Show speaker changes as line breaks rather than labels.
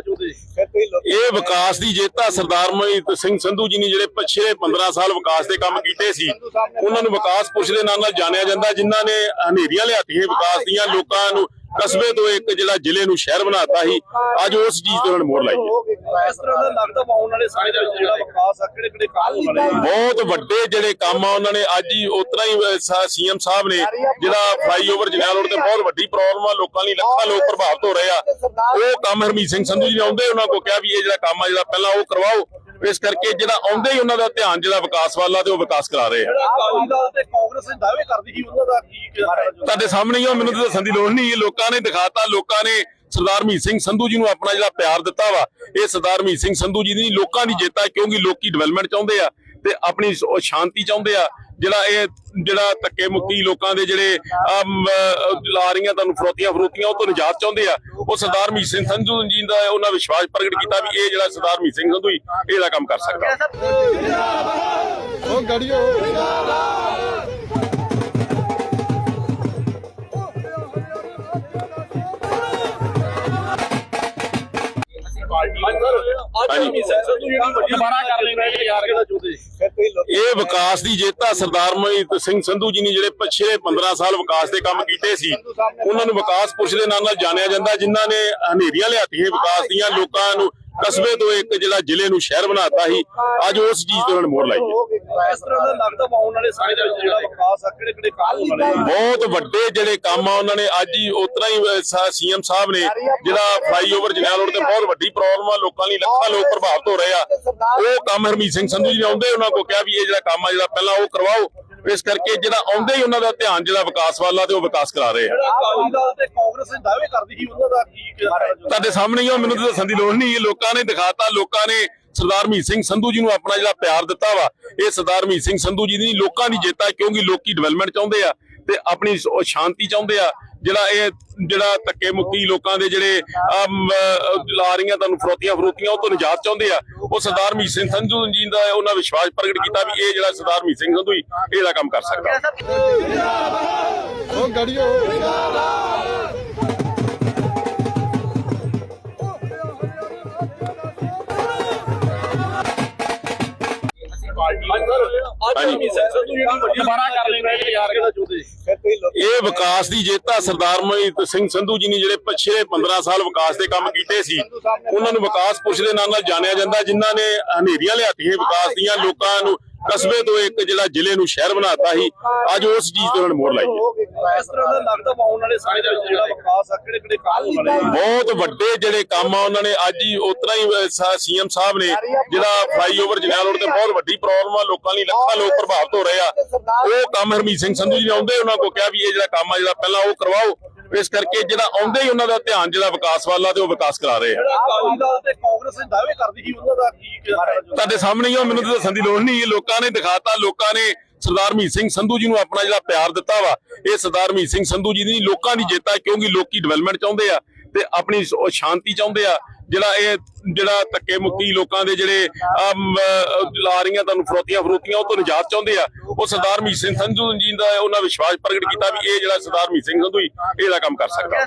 ਚਾਹੁੰਦੇ
ਇਹ ਵਿਕਾਸ ਦੀ ਜੇਤਾ ਸਰਦਾਰ ਮੋਹਿਤ ਸਿੰਘ ਸੰਧੂ ਜੀ ਨੇ ਜਿਹੜੇ ਪਿਛਲੇ 15 ਸਾਲ ਵਿਕਾਸ ਦੇ ਕੰਮ ਕੀਤੇ ਸੀ ਉਹਨਾਂ ਨੂੰ ਵਿਕਾਸ ਪੁਰਸ਼ ਦੇ ਨਾਂ ਨਾਲ ਜਾਣਿਆ ਜਾਂਦਾ ਜਿਨ੍ਹਾਂ ਨੇ ਹਨੇਰੀਆਂ ਲਿਆਤੀਆਂ ਵਿਕਾਸ ਦੀਆਂ ਲੋਕਾਂ ਨੂੰ ਕਸਬੇ ਤੋਂ ਇੱਕ ਜਿਹੜਾ ਜ਼ਿਲ੍ਹੇ ਨੂੰ ਸ਼ਹਿਰ ਬਣਾਤਾ ਸੀ ਅੱਜ ਉਸ ਚੀਜ਼ ਤੇ ਉਹਨਾਂ ਨੇ ਮੋੜ ਲਾਈ ਹੈ।
ਇਸ ਤਰ੍ਹਾਂ ਦਾ ਲੱਗਦਾ ਵਾ ਆਉਣ ਵਾਲੇ ਸਮੇਂ ਦੇ ਵਿੱਚ ਜਿਹੜਾ ਵਿਕਾਸ ਆ ਕਿਹੜੇ ਕਿਹੜੇ ਕੰਮ ਹੋਣ ਵਾਲੇ ਆ?
ਬਹੁਤ ਵੱਡੇ ਜਿਹੜੇ ਕੰਮ ਆ ਉਹਨਾਂ ਨੇ ਅੱਜ ਹੀ ਉਤਰਾ ਹੀ ਸੀਐਮ ਸਾਹਿਬ ਨੇ ਜਿਹੜਾ ਫਲਾਈਓਵਰ ਜਨਰਲ ਰੋਡ ਤੇ ਬਹੁਤ ਵੱਡੀ ਪ੍ਰੋਬਲਮ ਆ ਲੋਕਾਂ ਲਈ ਲੱਖਾਂ ਲੋਕ ਪ੍ਰਭਾਵਿਤ ਹੋ ਰਹੇ ਆ। ਉਹ ਕੰਮ ਹਰਮੀਤ ਸਿੰਘ ਸੰਧੂ ਜੀ ਨੇ ਆਉਂਦੇ ਉਹਨਾਂ ਕੋ ਕਿਹਾ ਵੀ ਇਹ ਜਿਹੜਾ ਕੰਮ ਆ ਜਿਹੜਾ ਪਹਿਲਾਂ ਉਹ ਕਰਵਾਓ ਇਸ ਕਰਕੇ ਜਿਹੜਾ ਆਉਂਦੇ ਹੀ ਉਹਨਾਂ ਦਾ ਧਿਆਨ ਜਿਹੜਾ ਵਿਕਾਸ ਵੱਲ ਆ ਤੇ ਉਹ ਵਿਕਾਸ ਕਰਾ ਰਹੇ ਆ। ਤੁਹਾਡੇ ਸਾਹਮਣੇ ਹੀ ਆ ਮੈਨੂੰ ਤਾਂ ਦੱਸਣ ਦੀ ਲੋੜ ਨਹੀਂ। ਲੋਕਾਂ ਨੇ ਦਿਖਾਤਾ ਲੋਕਾਂ ਨੇ ਸਰਦਾਰ ਮੀਤ ਸਿੰਘ ਸੰਧੂ ਜੀ ਨੂੰ ਆਪਣਾ ਜਿਹੜਾ ਪਿਆਰ ਦਿੱਤਾ ਵਾ ਇਹ ਸਰਦਾਰ ਮੀਤ ਸਿੰਘ ਸੰਧੂ ਜੀ ਦੀ ਲੋਕਾਂ ਦੀ ਜਿੱਤ ਆ ਕਿਉਂਕਿ ਲੋਕੀ ਡਿਵੈਲਪਮੈਂਟ ਚਾਹੁੰਦੇ ਆ ਤੇ ਆਪਣੀ ਉਹ ਸ਼ਾਂਤੀ ਚਾਹੁੰਦੇ ਆ। ਜਿਹੜਾ ਇਹ ਜਿਹੜਾ ਧੱਕੇ ਮੁੱਕੀ ਲੋਕਾਂ ਦੇ ਜਿਹੜੇ ਲਾ ਰਹੀਆਂ ਤੁਹਾਨੂੰ ਫਰੋਤੀਆਂ ਫਰੋਤੀਆਂ ਉਹ ਤੋਂ ਨਿਜਾਤ ਚਾਹੁੰਦੇ ਆ। ਉਹ ਸਰਦਾਰ ਮੀਤ ਸਿੰਘ ਸੰਧੂ ਜੀ ਦਾ ਉਹਨਾਂ ਵਿਸ਼ਵਾਸ ਪ੍ਰਗਟ ਕੀਤਾ ਵੀ ਇਹ ਜਿਹੜਾ ਸਰਦਾਰ ਮੀਤ ਸਿੰਘ ਸੰਧੂ ਹੀ ਇਹ ਜਿਹੜਾ ਕੰਮ ਕਰ ਸਕਦਾ।
ਉਹ ਗੜੀਓ।
ਹਾਂਜੀ।
ਦੁਬਾਰਾ ਕਰ ਯਾਰ।
ਇਹ ਵਿਕਾਸ ਦੀ ਜੇਤਾ ਸਰਦਾਰ ਮੋਹਿਤ ਸਿੰਘ ਸੰਧੂ ਜੀ ਨੇ ਜਿਹੜੇ ਪਿਛਲੇ 15 ਸਾਲ ਵਿਕਾਸ ਦੇ ਕੰਮ ਕੀਤੇ ਸੀ ਉਹਨਾਂ ਨੂੰ ਵਿਕਾਸ ਪੁਰਸ਼ ਦੇ ਨਾਂ ਨਾਲ ਜਾਣਿਆ ਜਾਂਦਾ ਜਿਨ੍ਹਾਂ ਨੇ ਹਨੇਰੀਆਂ ਲਿਆਤੀਆਂ ਵਿਕਾਸ ਦੀਆਂ ਲੋਕਾਂ ਨੂੰ ਕਸਬੇ ਤੋਂ ਇੱਕ ਜਿਹੜਾ ਜ਼ਿਲ੍ਹੇ ਨੂੰ ਸ਼ਹਿਰ ਬਣਾਤਾ ਸੀ ਅੱਜ ਉਸ ਚੀਜ਼ ਤੇ ਉਹਨਾਂ ਨੇ ਲਾਈ ਹੈ।
ਇਸ ਤਰ੍ਹਾਂ ਦਾ ਲੱਗਦਾ ਆਉਣ ਵਾਲੇ ਵਿੱਚ ਜਿਹੜਾ ਵਿਕਾਸ ਆ ਕਿਹੜੇ ਕਿਹੜੇ ਕੰਮ
ਬਹੁਤ ਵੱਡੇ ਜਿਹੜੇ ਕੰਮ ਆ ਉਹਨਾਂ ਨੇ ਅੱਜ ਹੀ ਉਤਰਾ ਹੀ ਸੀਐਮ ਸਾਹਿਬ ਨੇ ਜਿਹੜਾ ਫਲਾਈਓਵਰ ਜਨਰਲ ਰੋਡ ਤੇ ਬਹੁਤ ਵੱਡੀ ਪ੍ਰੋਬਲਮ ਆ ਲੋਕਾਂ ਲਈ ਲੱਖਾਂ ਲੋਕ ਪ੍ਰਭਾਵਿਤ ਹੋ ਰਹੇ ਆ। ਉਹ ਕੰਮ ਹਰਮੀਤ ਸਿੰਘ ਸੰਧੂ ਜੀ ਨੇ ਆਉਂਦੇ ਉਹਨਾਂ ਕੋ ਕਿਹਾ ਵੀ ਇਹ ਜਿਹੜਾ ਕੰਮ ਆ ਜਿਹੜਾ ਪਹਿਲਾਂ ਉਹ ਕਰਵਾਓ। ਇਸ ਕਰਕੇ ਜਿਹੜਾ ਆਉਂਦੇ ਹੀ ਉਹਨਾਂ ਦਾ ਧਿਆਨ ਜਿਹੜਾ ਵਿਕਾਸ ਵੱਲ ਆ ਤੇ ਉਹ ਵਿਕਾਸ ਕਰਾ ਰਹੇ ਆ। ਤੁਹਾਡੇ ਸਾਹਮਣੇ ਹੀ ਆ ਮੈਨੂੰ ਤਾਂ ਦੱਸਣ ਦੀ ਲੋੜ ਨਹੀਂ। ਲੋਕਾਂ ਨੇ ਦਿਖਾਤਾ ਲੋਕਾਂ ਨੇ ਸਰਦਾਰ ਮੀਤ ਸਿੰਘ ਸੰਧੂ ਜੀ ਨੂੰ ਆਪਣਾ ਜਿਹੜਾ ਪਿਆਰ ਦਿੱਤਾ ਵਾ। ਇਹ ਸਰਦਾਰ ਮੀਤ ਸਿੰਘ ਸੰਧੂ ਜੀ ਦੀ ਲੋਕਾਂ ਦੀ ਜਿੱਤ ਆ ਕਿਉਂਕਿ ਲੋਕੀ ਡਿਵੈਲਪਮੈਂਟ ਚਾਹੁੰਦੇ ਆ ਤੇ ਆਪਣੀ ਉਹ ਸ਼ਾਂਤੀ ਚਾਹੁੰਦੇ ਆ। ਜਿਹੜਾ ਇਹ ਜਿਹੜਾ ਧੱਕੇ ਮੁੱਕੀ ਲੋਕਾਂ ਦੇ ਜਿਹੜੇ ਲਾ ਰਹੀਆਂ ਤੁਹਾਨੂੰ ਫਰੋਤੀਆਂ ਫਰੋਤੀਆਂ, ਉਹ ਤੋਂ ਨਿਜਾਤ ਚਾਹੁੰਦੇ ਆ। ਉਹ ਸਰਦਾਰ ਮੀਤ ਸਿੰਘ ਸੰਧੂ ਜੀ ਦਾ ਉਹਨਾਂ ਵਿਸ਼ਵਾਸ ਪ੍ਰਗਟ ਕੀਤਾ ਵੀ ਇਹ ਜਿਹੜਾ ਸਰਦਾਰ ਮੀਤ ਸਿੰਘ ਸੰਧੂ ਹੀ ਇਹਦਾ ਕੰਮ ਕਰ ਸਕਦਾ।
ਉਹ ਗੜੀਓ।
ਦੁਬਾਰਾ ਕਰ ਲੈਣਾ ਯਾਰ। ਕਿਹੜਾ ਚਾਹੁੰਦੇ
ਇਹ ਵਿਕਾਸ ਦੀ ਜੇਤਾ ਸਰਦਾਰ ਮੋਹਿਤ ਸਿੰਘ ਸੰਧੂ ਜੀ ਨੇ ਜਿਹੜੇ ਪਿਛਲੇ 15 ਸਾਲ ਵਿਕਾਸ ਦੇ ਕੰਮ ਕੀਤੇ ਸੀ ਉਹਨਾਂ ਨੂੰ ਵਿਕਾਸ ਪੁਰਸ਼ ਦੇ ਨਾਂ ਨਾਲ ਜਾਣਿਆ ਜਾਂਦਾ ਜਿਨ੍ਹਾਂ ਨੇ ਹਨੇਰੀਆਂ ਲਿਆਤੀਆਂ ਵਿਕਾਸ ਦੀਆਂ ਲੋਕਾਂ ਨੂੰ ਕਸਬੇ ਤੋਂ ਇੱਕ ਜਿਹੜਾ ਜ਼ਿਲ੍ਹੇ ਨੂੰ ਸ਼ਹਿਰ ਬਣਾਤਾ ਸੀ ਅੱਜ ਉਸ ਚੀਜ਼ ਤੇ ਉਹਨਾਂ ਨੇ ਮੋੜ ਲਾਈ ਹੈ।
ਇਸ ਤਰ੍ਹਾਂ ਦਾ ਲੱਗਦਾ ਵਾ ਆਉਣ ਵਾਲੇ ਸਮੇਂ ਦੇ ਵਿੱਚ ਜਿਹੜਾ ਵਿਕਾਸ ਆ ਕਿਹੜੇ ਕਿਹੜੇ ਕੰਮ ਹੋਣ ਵਾਲੇ ਆ?
ਬਹੁਤ ਵੱਡੇ ਜਿਹੜੇ ਕੰਮ ਆ ਉਹਨਾਂ ਨੇ ਅੱਜ ਹੀ ਉਤਰਾ ਹੀ ਸੀਐਮ ਸਾਹਿਬ ਨੇ ਜਿਹੜਾ ਫਲਾਈਓਵਰ ਜਨਰਲ ਰੋਡ ਤੇ ਬਹੁਤ ਵੱਡੀ ਪ੍ਰੋਬਲਮ ਆ ਲੋਕਾਂ ਲਈ ਲੱਖਾਂ ਲੋਕ ਪ੍ਰਭਾਵਿਤ ਹੋ ਰਹੇ ਆ। ਉਹ ਕੰਮ ਹਰਮੀਤ ਸਿੰਘ ਸੰਧੂ ਜੀ ਨੇ ਆਉਂਦੇ ਉਹਨਾਂ ਕੋ ਕਿਹਾ ਵੀ ਇਹ ਜਿਹੜਾ ਕੰਮ ਆ ਜਿਹੜਾ ਪਹਿਲਾਂ ਉਹ ਕਰਵਾਓ। ਇਸ ਕਰਕੇ ਜਿਹੜਾ ਆਉਂਦੇ ਹੀ ਉਹਨਾਂ ਦਾ ਧਿਆਨ ਜਿਹੜਾ ਵਿਕਾਸ ਵੱਲ ਆ ਤੇ ਉਹ ਵਿਕਾਸ ਕਰਾ ਰਹੇ ਆ। ਤੁਹਾਡੇ ਸਾਹਮਣੇ ਹੀ ਆ ਮੈਨੂੰ ਤਾਂ ਦੱਸਣ ਦੀ ਲੋੜ ਨਹੀਂ। ਲੋਕਾਂ ਨੇ ਦਿਖਾਤਾ ਲੋਕਾਂ ਨੇ ਸਰਦਾਰ ਮੀਤ ਸਿੰਘ ਸੰਧੂ ਜੀ ਨੂੰ ਆਪਣਾ ਜਿਹੜਾ ਪਿਆਰ ਦਿੱਤਾ ਵਾ ਇਹ ਸਰਦਾਰ ਮੀਤ ਸਿੰਘ ਸੰਧੂ ਜੀ ਦੀ ਲੋਕਾਂ ਦੀ ਜਿੱਤ ਆ ਕਿਉਂਕਿ ਲੋਕੀ ਡਿਵੈਲਪਮੈਂਟ ਚਾਹੁੰਦੇ ਆ ਤੇ ਆਪਣੀ ਉਹ ਸ਼ਾਂਤੀ ਚਾਹੁੰਦੇ ਆ। ਜਿਹੜਾ ਇਹ ਜਿਹੜਾ ਧੱਕੇ ਮੁੱਕੀ ਲੋਕਾਂ ਦੇ ਜਿਹੜੇ ਲਾ ਰਹੀਆਂ ਤੁਹਾਨੂੰ ਫਰੋਤੀਆਂ ਫਰੋਤੀਆਂ ਉਹ ਤੋਂ ਨਿਜਾਤ ਚਾਹੁੰਦੇ ਆ। ਉਹ ਸਰਦਾਰ ਮੀਤ ਸਿੰਘ ਸੰਧੂ ਜੀ ਦਾ ਉਹਨਾਂ ਵਿਸ਼ਵਾਸ ਪ੍ਰਗਟ ਕੀਤਾ ਵੀ ਇਹ ਜਿਹੜਾ ਸਰਦਾਰ ਮੀਤ ਸਿੰਘ ਸੰਧੂ ਹੀ ਇਹ ਜਿਹੜਾ ਕੰਮ ਕਰ ਸਕਦਾ।